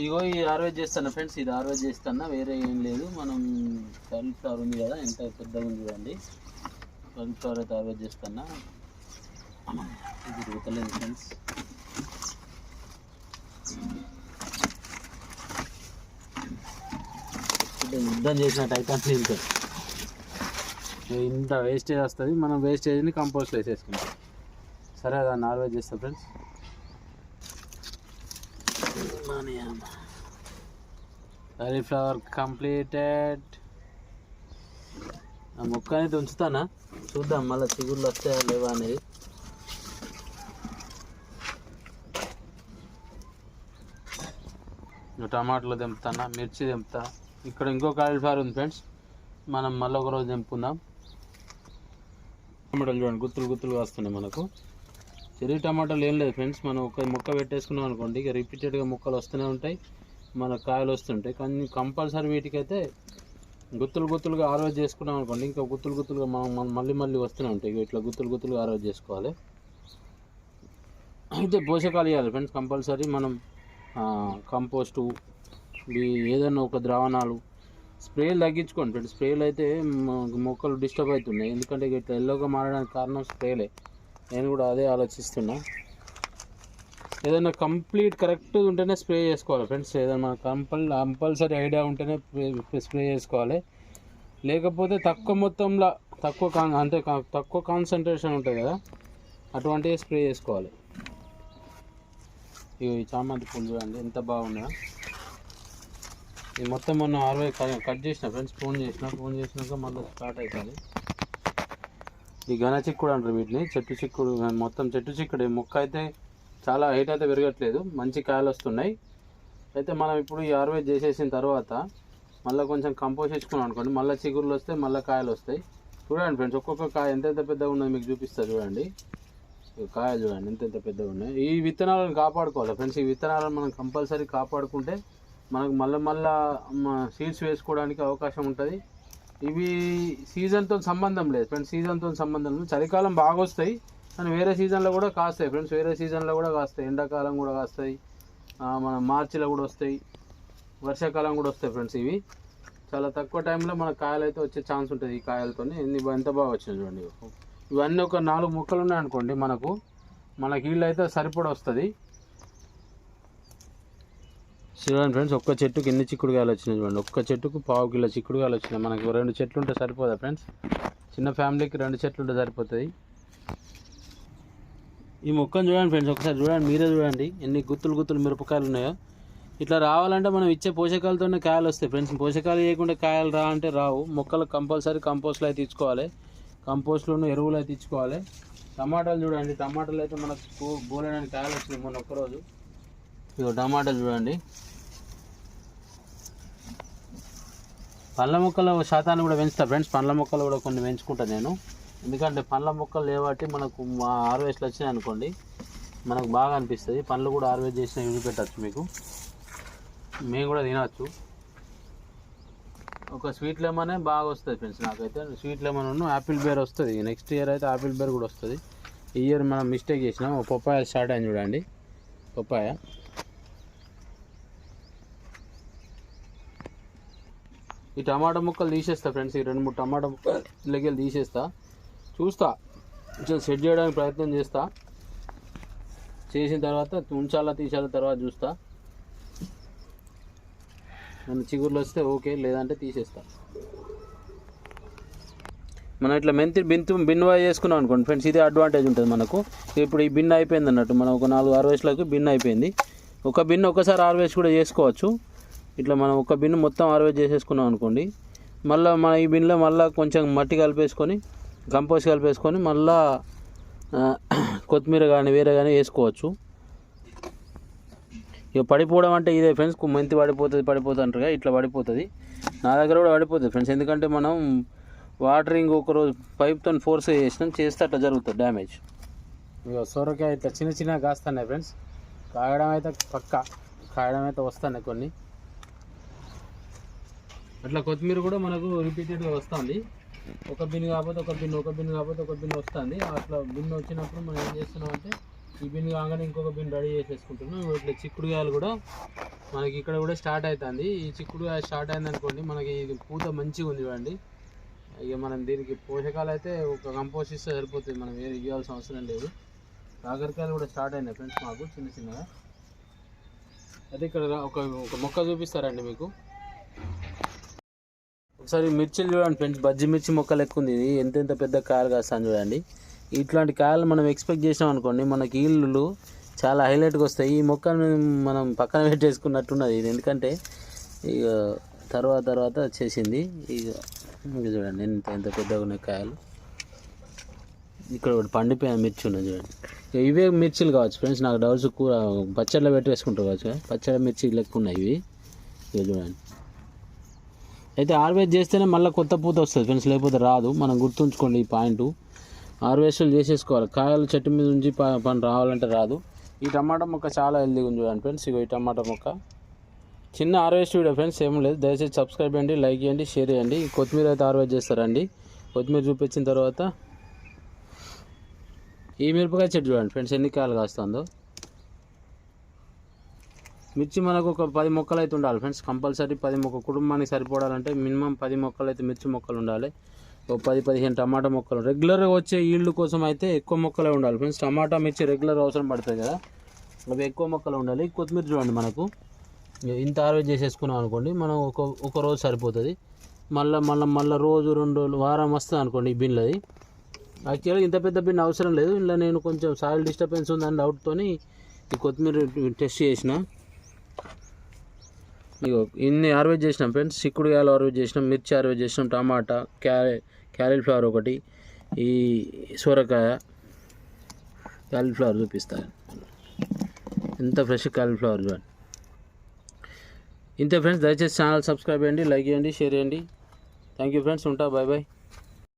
ఇగో ఈ ఆర్వేజ్ చేస్తాను ఫ్రెండ్స్ ఇది ఆర్వేజ్ చేస్తాను వేరే ఏం లేదు. మనం కాలీఫ్లవర్ ఉంది కదా ఎంత పెద్దగా ఉంది చూడండి. కాలీఫ్లవర్ అయితే ఆర్వేజ్ చేస్తాను ఇది తిరుగుతలేదు ఫ్రెండ్స్ యుద్ధం చేసినట్టు అయితే ఇంకా ఇంత వేస్టేజ్ వస్తుంది మనం వేస్టేజ్ని కంపోస్ట్ వేసేసుకుంటాం. సరే దాన్ని ఆర్వేజ్ చేస్తాం ఫ్రెండ్స్ కాలీఫ్లవర్ కంప్లీటెడ్ ఆ మొక్క అనేది ఉంచుతానా చూద్దాం మళ్ళీ చిగుళ్ళు వస్తాయా లేవా అనేది. టమాటాలు తెంపుతానా మిర్చి తెంపుతా. ఇక్కడ ఇంకో కాలీఫ్లవర్ ఉంది ఫ్రెండ్స్. మనం మళ్ళీ ఒక రోజు తెంపుకుందాం. టమాటాలు చూడండి గుత్తులు గుత్తులు వస్తున్నాయి మనకు. చెరీ టమాటాలు ఏం లేదు ఫ్రెండ్స్. మనం ఒక మొక్క పెట్టేసుకున్నాం అనుకోండి ఇక రిపీటెడ్గా మొక్కలు వస్తూనే ఉంటాయి మన కాయలు వస్తుంటాయి. కానీ కంపల్సరీ వీటికైతే గుత్తులు గుత్తులుగా ఆరోజు చేసుకున్నాం అనుకోండి ఇంకా గుత్తులు గుత్తులుగా మనం మళ్ళీ మళ్ళీ వస్తూనే ఉంటాయి. ఇక ఇట్లా గుత్తులు గుత్తులుగా ఆరోజు చేసుకోవాలి. అయితే పోషకాలు ఇవ్వాలి ఫ్రెండ్స్ కంపల్సరీ మనం కంపోస్టు ఏదైనా ఒక ద్రావణాలు స్ప్రేలు తగ్గించుకోండి. ఫ్రెండ్స్ స్ప్రేలు అయితే మొక్కలు డిస్టర్బ్ అవుతున్నాయి. ఎందుకంటే ఇక ఇట్లా ఎల్లోగా మారడానికి కారణం స్ప్రేలే నేను కూడా అదే ఆలోచిస్తున్నా. ఏదైనా కంప్లీట్ కరెక్ట్ ఉంటేనే స్ప్రే చేసుకోవాలి ఫ్రెండ్స్. ఏదైనా కంపల్ కంపల్సరీ ఐడియా ఉంటేనే స్ప్రే చేసుకోవాలి. లేకపోతే తక్కువ మొత్తంలో తక్కువ కాన్ అంటే కా- తక్కువ కాన్సన్ట్రేషన్ ఉంటుంది కదా అటువంటివి స్ప్రే చేసుకోవాలి. ఇవి ఈ చామంతి పూలు చూడండి ఎంత బాగున్నాయో. ఇది మొత్తం మొన్న అరవై కట్ చేసిన ఫ్రెండ్స్ ఫోన్ చేసిన ఫోన్ చేసినాక మళ్ళీ స్టార్ట్ అవుతుంది. ఈ ఘన చిక్కుడు అంటారు వీటిని. చెట్టు చిక్కుడు మొత్తం చెట్టు చిక్కుడు మొక్క అయితే చాలా హైట్ అయితే పెరగట్లేదు. మంచి కాయలు వస్తున్నాయి. అయితే మనం ఇప్పుడు ఈ ఆర్వేజ్ చేసేసిన తర్వాత మళ్ళీ కొంచెం కంపోజ్ చేసుకున్నాం అనుకోండి మళ్ళీ చిగురులు వస్తే మళ్ళీ కాయలు వస్తాయి. చూడండి ఫ్రెండ్స్ ఒక్కొక్క కాయ ఎంతెంత పెద్దగా ఉన్నది మీకు చూపిస్తా చూడండి. కాయలు చూడండి ఎంత పెద్దగా ఉన్నాయి. ఈ విత్తనాలను కాపాడుకోవాలి ఫ్రెండ్స్. ఈ విత్తనాలను మనం కంపల్సరీ కాపాడుకుంటే మనకు మళ్ళీ మళ్ళీ సీడ్స్ వేసుకోవడానికి అవకాశం ఉంటుంది. ఇవి సీజన్తో సంబంధం లేదు ఫ్రెండ్స్ సీజన్తో సంబంధం లేదు. చలికాలం బాగా వస్తాయి కానీ వేరే సీజన్లో కూడా కాస్తాయి ఫ్రెండ్స్ వేరే సీజన్లో కూడా కాస్తాయి. ఎండాకాలం కూడా కాస్తాయి. మన మార్చిలో కూడా వస్తాయి. వర్షాకాలం కూడా వస్తాయి ఫ్రెండ్స్ ఇవి. చాలా తక్కువ టైంలో మన కాయలు అయితే వచ్చే ఛాన్స్ ఉంటుంది ఈ కాయలతో ఎంత బాగా వచ్చింది చూడండి. ఇవన్నీ ఒక నాలుగు ముక్కలు ఉన్నాయి అనుకోండి మనకు. మనకి వీళ్ళు అయితే సరిపడ వస్తుంది. చూడండి ఫ్రెండ్స్ ఒక్క చెట్టుకి ఎన్ని చిక్కుడుకాయలు వచ్చినాయి చూడండి. ఒక్క చెట్టుకు పావు కిలో చిక్కుడుకాయలు వచ్చినాయి. మనకు రెండు చెట్లు ఉంటే సరిపోదా ఫ్రెండ్స్ చిన్న ఫ్యామిలీకి రెండు చెట్లు ఉంటే సరిపోతుంది ఈ మొక్కను చూడండి ఫ్రెండ్స్ ఒకసారి చూడండి మీరే చూడండి. ఎన్ని గుత్తులు గుత్తులు మిరపకాయలు ఉన్నాయో. ఇట్లా రావాలంటే మనం ఇచ్చే పోషకాలతోనే కాయలు వస్తాయి ఫ్రెండ్స్ పోషకాలు చేయకుండా కాయలు రా అంటే రావు. మొక్కలు కంపల్సరీ కంపోస్ట్లు అయితే ఇచ్చుకోవాలి కంపోస్ట్లోనూ ఎరువులు అయితే ఇచ్చుకోవాలి టమాటాలు చూడండి. టమాటాలు అయితే మనకు బోలేడానికి కాయలు వచ్చినాయి మొన్న ఒక్కరోజు. ఇగో టమాటాలు చూడండి. పండ్ల మొక్కల శాతాన్ని కూడా పెంచుతా ఫ్రెండ్స్. పండ్ల మొక్కలు కూడా కొన్ని పెంచుకుంటా నేను. ఎందుకంటే పండ్ల మొక్కలు లేవాటి మనకు మా హార్వెస్ట్లు వచ్చినాయి అనుకోండి మనకు బాగా అనిపిస్తుంది. పండ్లు కూడా హార్వెస్ట్ చేసిన ఇవి పెట్టచ్చు మీకు. మేము కూడా తినవచ్చు ఒక స్వీట్ లెమనే బాగా వస్తుంది ఫ్రెండ్స్ నాకైతే. స్వీట్ లెమన్ ఉన్న యాపిల్ బేర్ వస్తుంది. నెక్స్ట్ ఇయర్ అయితే యాపిల్ బేర్ కూడా వస్తుంది. ఈ ఇయర్ మనం మిస్టేక్ చేసినాం. ఒక పప్పాయ స్టార్ట్ అయింది చూడండి. పప్పాయ. ఈ టమాటా ముక్కలు తీసేస్తా ఫ్రెండ్స్ ఈ రెండు మూడు టమాటా ముక్కలు తీసేస్తా. చూస్తా. కొంచెం సెట్ చేయడానికి ప్రయత్నం చేస్తా. చేసిన తర్వాత ఉంచాలా తీసాల తర్వాత చూస్తా. మన చిగురులు వస్తే ఓకే లేదంటే తీసేస్తా. మనం ఇట్లా మెంతి బింతు బిన్వా చేసుకున్నాం అనుకోండి ఫ్రెండ్స్ ఇదే అడ్వాంటేజ్ ఉంటుంది మనకు. ఇప్పుడు ఈ బిన్ అయిపోయింది అన్నట్టు మనం ఒక నాలుగు ఆరు హార్వెస్ట్లకు బిన్ అయిపోయింది. ఒక బిన్ ఒకసారి ఆరు వేసి కూడా చేసుకోవచ్చు. ఇట్లా మనం ఒక బిన్ మొత్తం హార్వెస్ట్ చేసేసుకున్నాం అనుకోండి మళ్ళీ మన ఈ బిన్లో మళ్ళీ కొంచెం మట్టి కలిపేసుకొని కంపోస్ట్ కలిపేసుకొని మళ్ళా కొత్తిమీర కానీ వేరే కానీ వేసుకోవచ్చు. ఇక పడిపోవడం అంటే ఇదే ఫ్రెండ్స్ మెంతి పడిపోతుంది పడిపోతుంది అంటారుగా ఇట్లా పడిపోతుంది. నా దగ్గర కూడా పడిపోతుంది ఫ్రెండ్స్ ఎందుకంటే మనం వాటరింగ్ ఒక రోజు పైప్తో ఫోర్స్ చేసినాం చేస్తే అట్లా జరుగుతుంది డ్యామేజ్. ఇక సొరకాయ ఇట్లా చిన్న చిన్న కాస్తున్నాయి ఫ్రెండ్స్. కాయడం అయితే పక్క కాయడం అయితే వస్తున్నాయి కొన్ని. అట్లా కొత్తిమీర కూడా మనకు రిపీటెడ్గా వస్తుంది. ఒక బిన్ కాకపోతే ఒక బిన్ ఒక బిన్ కాకపోతే ఒక బిన్ వస్తుంది. అట్లా బిన్ వచ్చినప్పుడు మనం ఏం చేస్తున్నాం అంటే ఈ బిన్ కాగానే ఇంకొక బిన్ రెడీ చేసేసుకుంటున్నాం. ఇట్లా చిక్కుడుకాయలు కూడా మనకి ఇక్కడ కూడా స్టార్ట్ అవుతుంది ఈ చిక్కుడుకాయ స్టార్ట్ అయింది అనుకోండి మనకి ఇది పూత మంచిగా ఉంది ఇవ్వండి ఇక మనం దీనికి పోషకాలు అయితే ఒక కంపోస్ట్ ఇస్తే సరిపోతుంది. మనం ఏది ఇవ్వాల్సిన అవసరం లేదు. కాకరకాయలు కూడా స్టార్ట్ అయినాయి ఫ్రెండ్స్ మాకు చిన్న చిన్నగా. అయితే ఇక్కడ ఒక ఒక మొక్క చూపిస్తారండి మీకు. ఒకసారి మిర్చిలు చూడండి ఫ్రెండ్స్ బజ్జి మిర్చి మొక్క లెక్క ఉంది ఇది. ఎంత ఎంత పెద్ద కాయలు కాస్తాను చూడండి. ఇట్లాంటి కాయలు మనం ఎక్స్పెక్ట్ చేసాం అనుకోండి మనకి ఇల్లు చాలా హైలైట్గా వస్తాయి. ఈ మొక్కను మనం పక్కన పెట్టేసుకున్నట్టున్నది ఇది. ఎందుకంటే ఇక తర్వాత తర్వాత వచ్చేసింది. ఇక చూడండి ఎంత ఎంత పెద్దగా ఉన్నాయి కాయలు. ఇక్కడ ఒకటి పండిపోయిన మిర్చి ఉన్నది చూడండి. ఇవే మిర్చిలు కావచ్చు ఫ్రెండ్స్. నాకు డౌట్స్ కూర పచ్చడిలో పెట్టి వేసుకుంటారు కావచ్చు పచ్చడి మిర్చి లెక్క ఉన్నాయి ఇవి. ఇక చూడండి. అయితే హార్వెస్ట్ చేస్తేనే మళ్ళీ కొత్త పూత వస్తుంది ఫ్రెండ్స్ లేకపోతే రాదు. మనం గుర్తుంచుకోండి ఈ పాయింట్ హార్వెస్ట్లు చేసేసుకోవాలి. కాయలు చెట్టు మీద నుంచి ప- పని రావాలంటే రాదు. ఈ టమాటా మొక్క చాలా హెల్దీగా ఉంది చూడండి ఫ్రెండ్స్ ఇగో ఈ టమాటా మొక్క. చిన్న హార్వెస్ట్ వీడియో ఫ్రెండ్స్ ఏం లేదు. దయచేసి సబ్స్క్రైబ్ చేయండి లైక్ చేయండి షేర్ చేయండి. కొత్తిమీర అయితే హార్వెస్ట్ చేస్తారండి. కొత్తిమీర చూపించిన తర్వాత ఈ మిరపకాయ చెట్టు చూడండి ఫ్రెండ్స్ ఎన్ని కాయలు కాస్తుందో. మిర్చి మనకు ఒక పది మొక్కలు అయితే ఉండాలి ఫ్రెండ్స్. కంపల్సరీ పది మొక్క కుటుంబానికి సరిపోవాలంటే మినిమం పది మొక్కలు అయితే మిర్చి మొక్కలు ఉండాలి. ఒక పది పదిహేను టమాటా మొక్కలు. రెగ్యులర్గా వచ్చే ఈల్డ్ కోసం అయితే ఎక్కువ మొక్కలే ఉండాలి ఫ్రెండ్స్. టమాటా మిర్చి రెగ్యులర్ అవసరం పడుతుంది కదా. అవి ఎక్కువ మొక్కలు ఉండాలి. కొత్తిమీర చూడండి మనకు. ఇక ఇంత హార్వెస్ట్ చేసేసుకున్నాం అనుకోండి మనం ఒక ఒక రోజు సరిపోతుంది. మళ్ళీ మళ్ళీ మళ్ళీ రోజు రెండు రోజులు వారం వస్తుంది అనుకోండి ఈ బిన్లది. యాక్చువల్గా ఇంత పెద్ద బిన్ అవసరం లేదు. ఇలా నేను కొంచెం సాయిల్ డిస్టర్బెన్స్ ఉందని డౌట్తోని ఈ కొత్తిమీర టెస్ట్ చేసిన. ఇగో ఇన్ని హార్వెస్ట్ చేసినాం ఫ్రెండ్స్ చిక్కుడుకాయలు హార్వెస్ట్ చేసినాం మిర్చి హార్వెస్ట్ చేసినాం టమాటా క్యారె క్యాలీఫ్లవర్ ఒకటి ఈ సొరకాయ క్యాలీఫ్లవర్ చూపిస్తాను ఎంత ఫ్రెష్ క్యాలీఫ్లవర్ చూడండి. ఇంతే ఫ్రెండ్స్ దయచేసి ఛానల్ సబ్స్క్రైబ్ చేయండి లైక్ చేయండి షేర్ చేయండి. థ్యాంక్ యూ ఫ్రెండ్స్ ఉంటా బాయ్ బాయ్